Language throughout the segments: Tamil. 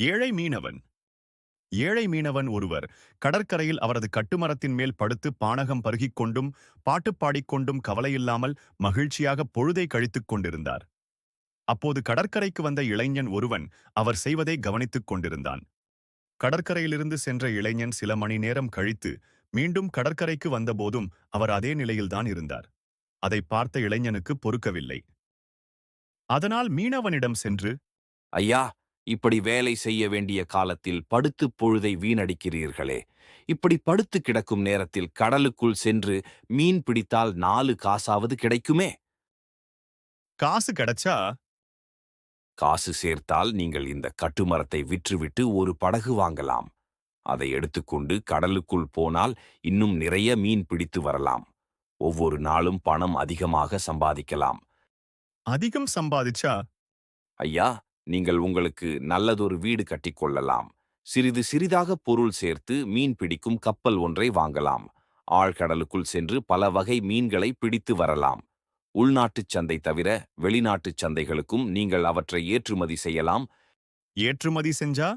ஏழை மீனவன். ஏழை மீனவன் ஒருவர் கடற்கரையில் அவரது கட்டுமரத்தின் மேல் படுத்து பானகம் பருகிக் கொண்டும் பாட்டு பாடிக்கொண்டும் கவலையில்லாமல் மகிழ்ச்சியாக பொழுதை கழித்துக் கொண்டிருந்தார். அப்போது கடற்கரைக்கு வந்த இளைஞன் ஒருவன் அவர் செய்வதை கவனித்துக் கொண்டிருந்தான். கடற்கரையிலிருந்து சென்ற இளைஞன் சில மணி நேரம் கழித்து மீண்டும் கடற்கரைக்கு வந்தபோதும் அவர் அதே நிலையில்தான் இருந்தார். அதை பார்த்த இளைஞனுக்கு பொறுக்கவில்லை. அதனால் மீனவனிடம் சென்று ஐயா இப்படி வேலை செய்ய வேண்டிய காலத்தில் படுத்துப் பொழுதை வீணடிக்கிறீர்களே. இப்படி படுத்து கிடக்கும் நேரத்தில் கடலுக்குள் சென்று மீன் பிடித்தால் நாலு காசாவது கிடைக்குமே? காசு கிடைச்சா? காசு சேர்த்தால் நீங்கள் இந்த கட்டுமரத்தை விற்றுவிட்டு ஒரு படகு வாங்கலாம். அதை எடுத்துக்கொண்டு கடலுக்குள் போனால் இன்னும் நிறைய மீன் பிடித்து வரலாம். ஒவ்வொரு நாளும் பணம் அதிகமாக சம்பாதிக்கலாம். அதிகம் சம்பாதிச்சா? ஐயா நீங்கள் உங்களுக்கு நல்லதொரு வீடு கட்டிக்கொள்ளலாம். சிறிது சிறிதாக பொருள் சேர்த்து மீன் பிடிக்கும் கப்பல் ஒன்றை வாங்கலாம். ஆழ்கடலுக்குள் சென்று பல வகை மீன்களை பிடித்து வரலாம். உள்நாட்டுச் சந்தை தவிர வெளிநாட்டுச் சந்தைகளுக்கும் நீங்கள் அவற்றை ஏற்றுமதி செய்யலாம். ஏற்றுமதி செஞ்சா?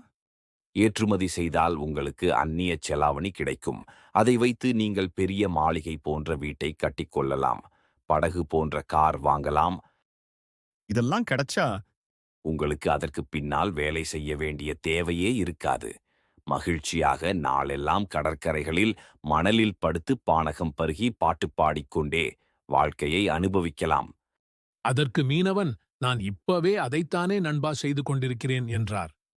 ஏற்றுமதி செய்தால் உங்களுக்கு அந்நிய செலாவணி கிடைக்கும். அதை வைத்து நீங்கள் பெரிய மாளிகை போன்ற வீட்டை கட்டிக்கொள்ளலாம். படகு போன்ற கார் வாங்கலாம். இதெல்லாம் கிடைச்சா உங்களுக்கு அதற்கு பின்னால் வேலை செய்ய வேண்டிய தேவையே இருக்காது. மகிழ்ச்சியாக நாளெல்லாம் கடற்கரைகளில் மணலில் படுத்து பானகம் பருகி பாட்டு பாடிக்கொண்டே வாழ்க்கையை அனுபவிக்கலாம். அதற்கு மீனவன் நான் இப்பவே அதைத்தானே நண்பா செய்து கொண்டிருக்கிறேன் என்றார்.